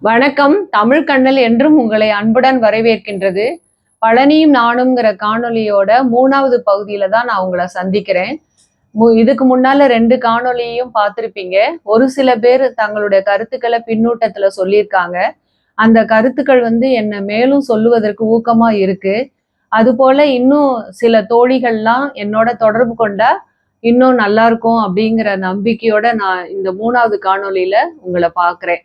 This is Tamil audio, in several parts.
வணக்கம். தமிழ் கண்ணல் என்றும் உங்களை அன்புடன் வரவேற்கின்றது. பழனியும் நானுங்கிற காணொளியோட மூணாவது பகுதியில தான் நான் உங்களை சந்திக்கிறேன். மு- இதுக்கு முன்னால ரெண்டு காணொளியையும் பார்த்துருப்பீங்க. ஒரு சில பேர் தங்களுடைய கருத்துக்களை பின்னூட்டத்துல சொல்லியிருக்காங்க. அந்த கருத்துக்கள் வந்து என்னை மேலும் சொல்லுவதற்கு ஊக்கமா இருக்கு. அதுபோல இன்னும் சில தோழிகள்லாம் என்னோட தொடர்பு கொண்டா இன்னும் நல்லா இருக்கும் அப்படிங்கிற நம்பிக்கையோட நான் இந்த மூணாவது காணொலியில உங்களை பாக்குறேன்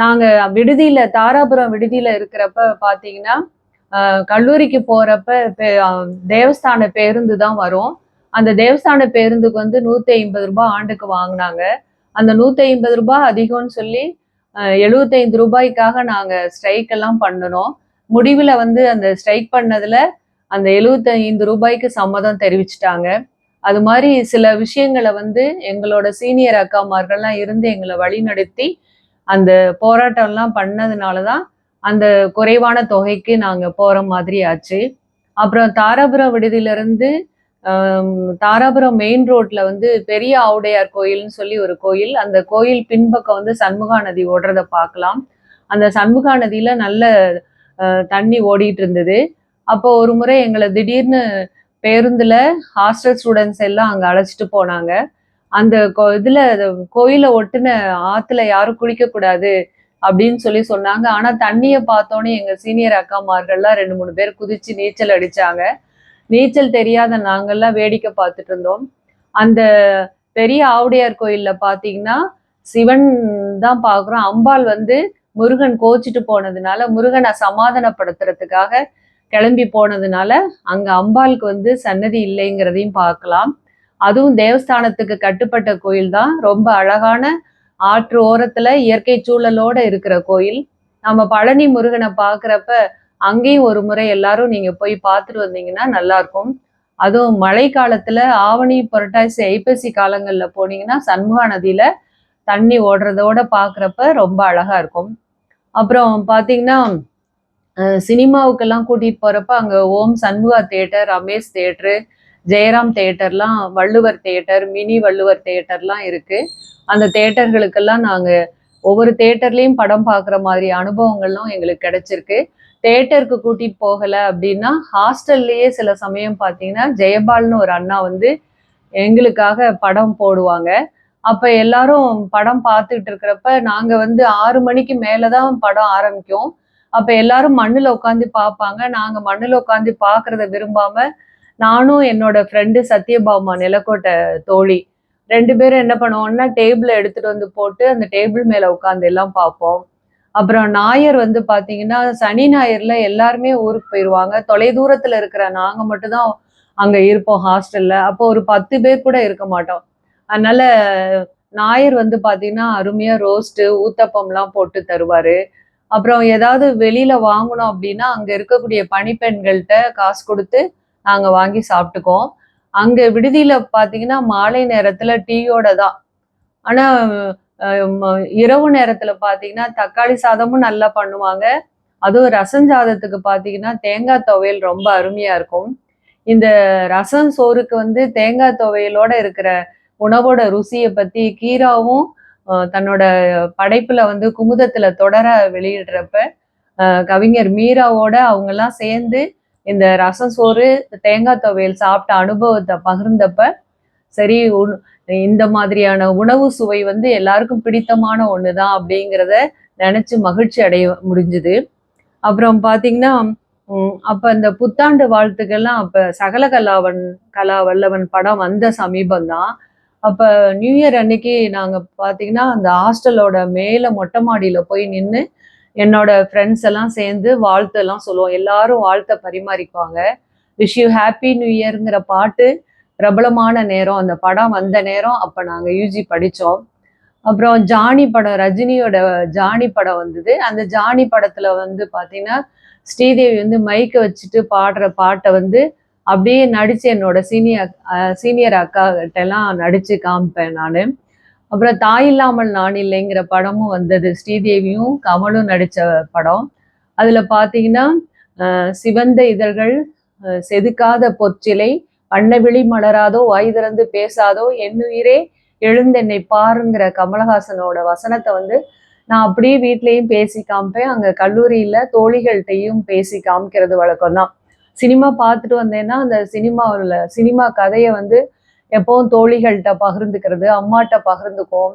நாங்க விடுதியில தாராபுரம் விடுதியில இருக்கிறப்ப பாத்தீங்கன்னா கல்லூரிக்கு போறப்ப தேவஸ்தான பேருந்து தான் வரும். அந்த தேவஸ்தான பேருந்துக்கு வந்து நூத்தி ஐம்பது ரூபாய் ஆண்டுக்கு வாங்கினாங்க. அந்த நூத்தி ஐம்பது ரூபாய் அதிகம்னு சொல்லி எழுபத்தைந்து ரூபாய்க்காக நாங்க ஸ்ட்ரைக் எல்லாம் பண்ணணும் முடிவில் வந்து அந்த ஸ்ட்ரைக் பண்ணதுல அந்த எழுபத்தைந்து ரூபாய்க்கு சம்மதம் தெரிவிச்சிட்டாங்க. அது மாதிரி சில விஷயங்களை வந்து எங்களோட சீனியர் அக்காமார்கள்லாம் இருந்து எங்களை வழிநடத்தி அந்த போராட்டம்லாம் பண்ணதுனால தான் அந்த குறைவான தொகைக்கு நாங்கள் போகிற மாதிரி ஆச்சு. அப்புறம் தாராபுரம் விடுதியிலேருந்து தாராபுரம் மெயின் ரோட்ல வந்து பெரிய ஆவுடையார் கோயில்னு சொல்லி ஒரு கோயில். அந்த கோயில் பின்பக்கம் வந்து சண்முகா நதி ஓடுறத பார்க்கலாம். அந்த சண்முகா நதியில நல்ல தண்ணி ஓடிட்டு இருந்தது. அப்போ ஒரு முறை எங்களை திடீர்னு பேருந்துல ஹாஸ்டல் ஸ்டூடெண்ட்ஸ் எல்லாம் அங்கே அழைச்சிட்டு போனாங்க. அந்த கோ- இதுல கோயிலை ஒட்டுன ஆத்துல யாரும் குளிக்க கூடாது அப்படின்னு சொல்லி சொன்னாங்க. ஆனா தண்ணியை பார்த்தோன்னே எங்க சீனியர் அக்காமார்கள்லாம் ரெண்டு மூணு பேர் குதிச்சு நீச்சல் அடிச்சாங்க. நீச்சல் தெரியாத நாங்கள்லாம் வேடிக்கை பார்த்துட்டு இருந்தோம். அந்த பெரிய ஆவுடையார் கோயில்ல பாத்தீங்கன்னா சிவன் தான் பார்க்குறோம். அம்பாள் வந்து முருகன் கோச்சிட்டு போனதுனால முருகனை சமாதானப்படுத்துறதுக்காக கிளம்பி போனதுனால அங்க அம்பாளுக்கு வந்து சன்னதி இல்லைங்கிறதையும் பார்க்கலாம். அதுவும் தேவஸ்தானத்துக்கு கட்டுப்பட்ட கோயில் தான் ரொம்ப அழகான ஆற்று ஓரத்துல இயற்கை சூழலோட இருக்கிற கோயில். நம்ம பழனி முருகனை பார்க்குறப்ப அங்கேயும் ஒரு முறை எல்லாரும் நீங்க போய் பார்த்துட்டு வந்தீங்கன்னா நல்லா இருக்கும் அதுவும் மழை காலத்துல ஆவணி புரட்டாசி ஐப்பசி காலங்கள்ல போனீங்கன்னா சண்முகா நதியில தண்ணி ஓடுறதோட பார்க்குறப்ப ரொம்ப அழகா இருக்கும். அப்புறம் பார்த்தீங்கன்னா சினிமாவுக்கெல்லாம் கூட்டிட்டு போறப்ப அங்க ஓம் சண்முகா தியேட்டர் ரமேஷ் தியேட்டரு ஜெயராம் தேட்டர்லாம் வள்ளுவர் தேட்டர் மினி வள்ளுவர் தேட்டர்லாம் இருக்கு. அந்த தேட்டர்களுக்கெல்லாம் நாங்கள் ஒவ்வொரு தேட்டர்லேயும் படம் பார்க்குற மாதிரி அனுபவங்களும் எங்களுக்கு கிடைச்சிருக்கு. தேட்டருக்கு கூட்டிட்டு போகலை அப்படின்னா ஹாஸ்டல்லையே சில சமயம் பார்த்தீங்கன்னா ஜெயபால்னு ஒரு அண்ணா வந்து எங்களுக்காக படம் போடுவாங்க. அப்போ எல்லாரும் படம் பார்த்துக்கிட்டு இருக்கிறப்ப நாங்கள் வந்து ஆறு மணிக்கு மேலே தான் படம் ஆரம்பிக்கும். அப்போ எல்லாரும் மண்ணில் உட்காந்து பார்ப்பாங்க நாங்கள் மண்ணில் உட்காந்து பார்க்குறத விரும்பாமல் நானும் என்னோட ஃப்ரெண்டு சத்யபாமா நிலக்கோட்டை தோழி ரெண்டு பேரும் என்ன பண்ணுவோம்னா டேபிளை எடுத்துட்டு வந்து போட்டு அந்த டேபிள் மேல உட்காந்து எல்லாம் பார்ப்போம். அப்புறம் நாயர் வந்து பாத்தீங்கன்னா சனி ஞாயிறுல எல்லாருமே ஊருக்கு போயிடுவாங்க தொலைதூரத்துல இருக்கிற நாங்க மட்டும்தான் அங்க இருப்போம் ஹாஸ்டல்ல அப்போ ஒரு பத்து பேர் கூட இருக்க மாட்டோம். அதனால நாயர் வந்து பாத்தீங்கன்னா அருமையா ரோஸ்ட்டு ஊத்தப்பம்லாம் போட்டு தருவாரு. அப்புறம் ஏதாவது வெளியில வாங்கணும் அப்படின்னா அங்க இருக்கக்கூடிய பணிப்பெண்கள்கிட்ட காசு கொடுத்து நாங்கள் வாங்கி சாப்பிட்டுக்குவோம். அங்கே விடுதியில் பார்த்தீங்கன்னா மாலை நேரத்தில் டீயோட தான். ஆனால் இரவு நேரத்தில் பார்த்தீங்கன்னா தக்காளி சாதமும் நல்லா பண்ணுவாங்க. அதுவும் ரசம் சாதத்துக்கு பார்த்தீங்கன்னா தேங்காய் துவையல் ரொம்ப அருமையாக இருக்கும். இந்த ரசம் சோறுக்கு வந்து தேங்காய் துவையலோட இருக்கிற உணவோட ருசியை பற்றி கீராவும் தன்னோட படைப்பில் வந்து குமுதத்தில் தொடர வெளியிடுறப்ப கவிஞர் மீராவோட அவங்கெல்லாம் சேர்ந்து இந்த ரசம் சோறு தேங்காய் துவையல் சாப்பிட்ட அனுபவத்தை பகிர்ந்தப்ப சரி இந்த மாதிரியான உணவு சுவை வந்து எல்லாருக்கும் பிடித்தமான ஒன்று தான் அப்படிங்கிறத நினச்சி மகிழ்ச்சி அடைய முடிஞ்சுது. அப்புறம் பார்த்தீங்கன்னா அப்போ இந்த புத்தாண்டு வாழ்த்துக்கள்லாம் அப்போ சகல கலாவன் கலா வல்லவன் படம் வந்த சமீபம் தான் நியூ இயர் அன்னைக்கு நாங்கள் பார்த்தீங்கன்னா அந்த ஹாஸ்டலோட மேலே மொட்டை மாடியில் போய் நின்று என்னோட ஃப்ரெண்ட்ஸ் எல்லாம் சேர்ந்து வாழ்த்து எல்லாம் சொல்லுவோம். எல்லாரும் வாழ்த்தை பரிமாறிக்குவாங்க. விஷ் யூ ஹாப்பி நியூ இயருங்கிற பாட்டு பிரபலமான நேரம். அந்த படம் வந்த நேரம் அப்போ நாங்கள் யூஜி படித்தோம் அப்புறம் ஜானி படம் ரஜினியோட ஜானி படம் வந்தது. அந்த ஜானி படத்தில் வந்து பார்த்தீங்கன்னா ஸ்ரீதேவி வந்து மைக்கை வச்சுட்டு பாடுற பாட்டை வந்து அப்படியே நடித்து என்னோட சீனியர் சீனியர் அக்கா கிட்டலாம் எல்லாம் காமிப்பேன் நான். அப்புறம் தாய் இல்லாமல் நான் இல்லைங்கிற படமும் வந்தது. ஸ்ரீதேவியும் கமலும் நடிச்ச படம். அதுல பாத்தீங்கன்னா சிவந்த இதழ்கள் செதுக்காத பொற்சிலை வண்ணவிழி மலராதோ வாய் திறந்து பேசாதோ என்னுயிரே எழுந்தென்னை பாருங்கிற கமலஹாசனோட வசனத்தை வந்து நான் அப்படியே வீட்லயும் பேசி காமிப்பேன். அங்க கல்லூரியில தோழிகள்கிட்டையும் பேசி காமிக்கிறது வழக்கம் தான் சினிமா பார்த்துட்டு வந்தேன்னா அந்த சினிமாவில் சினிமா கதையை வந்து எப்பவும் தோழிகள்கிட்ட பகிர்ந்துக்கிறது அம்மாட்ட பகிர்ந்துக்குவோம்.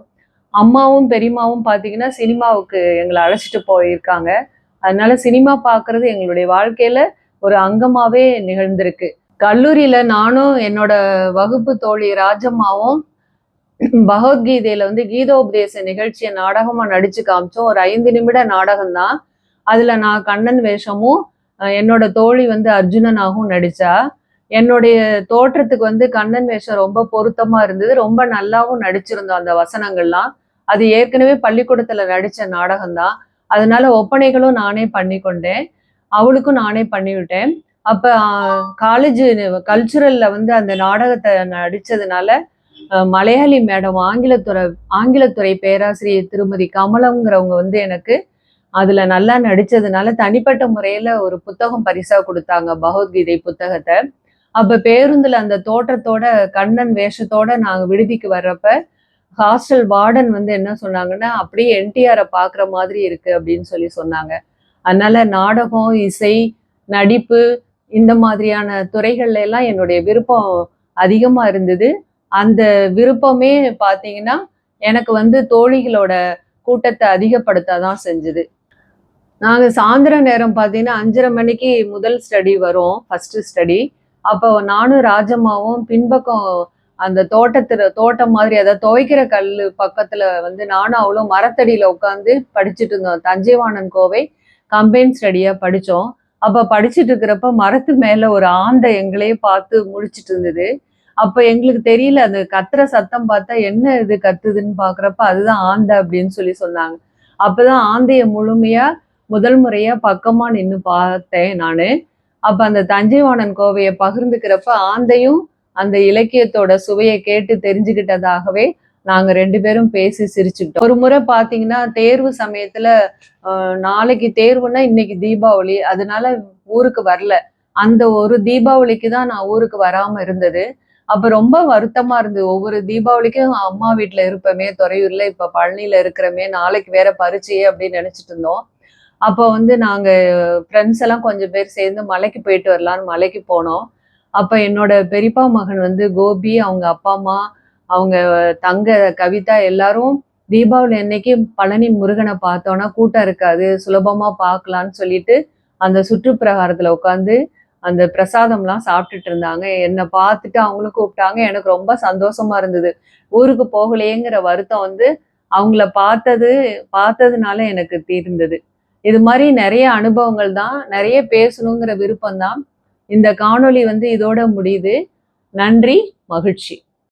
அம்மாவும் பெரியம்மாவும் பார்த்தீங்கன்னா சினிமாவுக்கு எங்களை அழைச்சிட்டு போயிருக்காங்க. அதனால சினிமா பார்க்கறது எங்களுடைய வாழ்க்கையில ஒரு அங்கமாவே நிகழ்ந்திருக்கு. கல்லூரியில நானும் என்னோட வகுப்பு தோழி ராஜம்மாவும் பகவத்கீதையில வந்து கீதோபதேச நிகழ்ச்சியை நாடகமா நடிச்சு காமிச்சோம். ஒரு ஐந்து நிமிட நாடகம் தான் அதுல நான் கண்ணன் வேஷமும் என்னோட தோழி வந்து அர்ஜுனனாகவும் நடிச்சா. என்னுடைய தோற்றத்துக்கு வந்து கண்ணன் வேஷம் ரொம்ப பொருத்தமா இருந்தது. ரொம்ப நல்லாவும் நடிச்சிருந்தோம் அந்த வசனங்கள்லாம். அது ஏற்கனவே பள்ளிக்கூடத்துல நடிச்ச நாடகம் தான் அதனால ஒப்பனைகளும் நானே பண்ணி கொண்டேன் அவளுக்கும் நானே பண்ணிவிட்டேன். அப்ப காலேஜ் கல்ச்சுரல்ல வந்து அந்த நாடகத்தை நடிச்சதுனால மலையாளி மேடம் ஆங்கிலத்துறை ஆங்கிலத்துறை பேராசிரியர் திருமதி கமலம்ங்கிறவங்க வந்து எனக்கு அதுல நல்லா நடிச்சதுனால தனிப்பட்ட முறையில ஒரு புத்தகம் பரிசா கொடுத்தாங்க பகவத்கீதை புத்தகத்தை. அப்ப பேருந்துல அந்த தோற்றத்தோட கண்ணன் வேஷத்தோட நாங்க விடுதிக்கு வர்றப்ப ஹாஸ்டல் வார்டன் வந்து என்ன சொன்னாங்கன்னா அப்படியே என்டிஆரை பாக்குற மாதிரி இருக்கு அப்படின்னு சொல்லி சொன்னாங்க. அதனால நாடகம் இசை நடிப்பு இந்த மாதிரியான துறைகள்ல எல்லாம் என்னுடைய விருப்பம் அதிகமா இருந்தது. அந்த விருப்பமே பாத்தீங்கன்னா எனக்கு வந்து தோழிகளோட கூட்டத்தை அதிகப்படுத்த தான் செஞ்சது. நாங்கள் சாயந்தர நேரம் பார்த்தீங்கன்னா அஞ்சரை மணிக்கு முதல் ஸ்டடி வரும் ஃபர்ஸ்ட் ஸ்டடி அப்போ நானும் ராஜம்மாவும் பின்பக்கம் அந்த தோட்டத்துல தோட்டம் மாதிரி அதாவது துவைக்கிற கல் பக்கத்துல வந்து நானும் அவளும் மரத்தடியில உட்காந்து படிச்சுட்டு இருந்தோம். தஞ்சைவாணன் கோவை கம்பைன் ஸ்டடியா படிச்சோம். அப்ப படிச்சுட்டு இருக்கிறப்ப மரத்து மேல ஒரு ஆந்தை எங்களையே பார்த்து முழிச்சிட்டு இருந்தது. அப்ப எங்களுக்கு தெரியல அது கத்துற சத்தம் பார்த்தா என்ன இது கத்துதுன்னு பாக்குறப்ப அதுதான் ஆந்தை அப்படின்னு சொல்லி சொன்னாங்க. அப்பதான் ஆந்தைய முழுமையா முதல் முறையா பக்கமா நின்று பார்த்தேன் நானு. அப்ப அந்த தஞ்சைவாணன் கோவையை பகிர்ந்துக்கிறப்ப ஆந்தையும் அந்த இலக்கியத்தோட சுவையை கேட்டு தெரிஞ்சுக்கிட்டதாகவே நாங்க ரெண்டு பேரும் பேசி சிரிச்சுக்கிட்டோம். ஒரு முறை பாத்தீங்கன்னா தேர்வு சமயத்துல நாளைக்கு தேர்வுனா இன்னைக்கு தீபாவளி. அதனால ஊருக்கு வரல. அந்த ஒரு தீபாவளிக்கு தான் நான் ஊருக்கு வராம இருந்தது. அப்ப ரொம்ப வருத்தமா இருந்தது. ஒவ்வொரு தீபாவளிக்கும் அம்மா வீட்டுல இருப்பமே துறையூர்ல இப்ப பழனியில இருக்கிறமே நாளைக்கு வேற பரிச்சையே அப்படின்னு நினைச்சிட்டு இருந்தோம். அப்போ வந்து நாங்கள் ஃப்ரெண்ட்ஸ் எல்லாம் கொஞ்சம் பேர் சேர்ந்து மலைக்கு போயிட்டு வரலான்னு மலைக்கு போனோம். அப்போ என்னோட பெரியப்பா மகன் வந்து கோபி அவங்க அப்பா அம்மா அவங்க தங்க கவிதா எல்லாரும் தீபாவளி அன்னைக்கு பழனி முருகனை பார்த்தோன்னா கூட்டம் இருக்காது சுலபமாக பார்க்கலான்னு சொல்லிட்டு அந்த சுற்றுப்பிரகாரத்தில் உட்காந்து அந்த பிரசாதம்லாம் சாப்பிட்டுட்டு இருந்தாங்க. என்னை பார்த்துட்டு அவங்களும் கூப்பிட்டாங்க. எனக்கு ரொம்ப சந்தோஷமா இருந்தது. ஊருக்கு போகலையேங்கிற வருத்தம் வந்து அவங்கள பார்த்தது பார்த்ததுனால எனக்கு தீர்ந்தது. இது மாதிரி நிறைய அனுபவங்கள் தான் நிறைய பேசணுங்கிற விருப்பம் தான். இந்த காணொளி வந்து இதோட முடியுது. நன்றி மகிழ்ச்சி.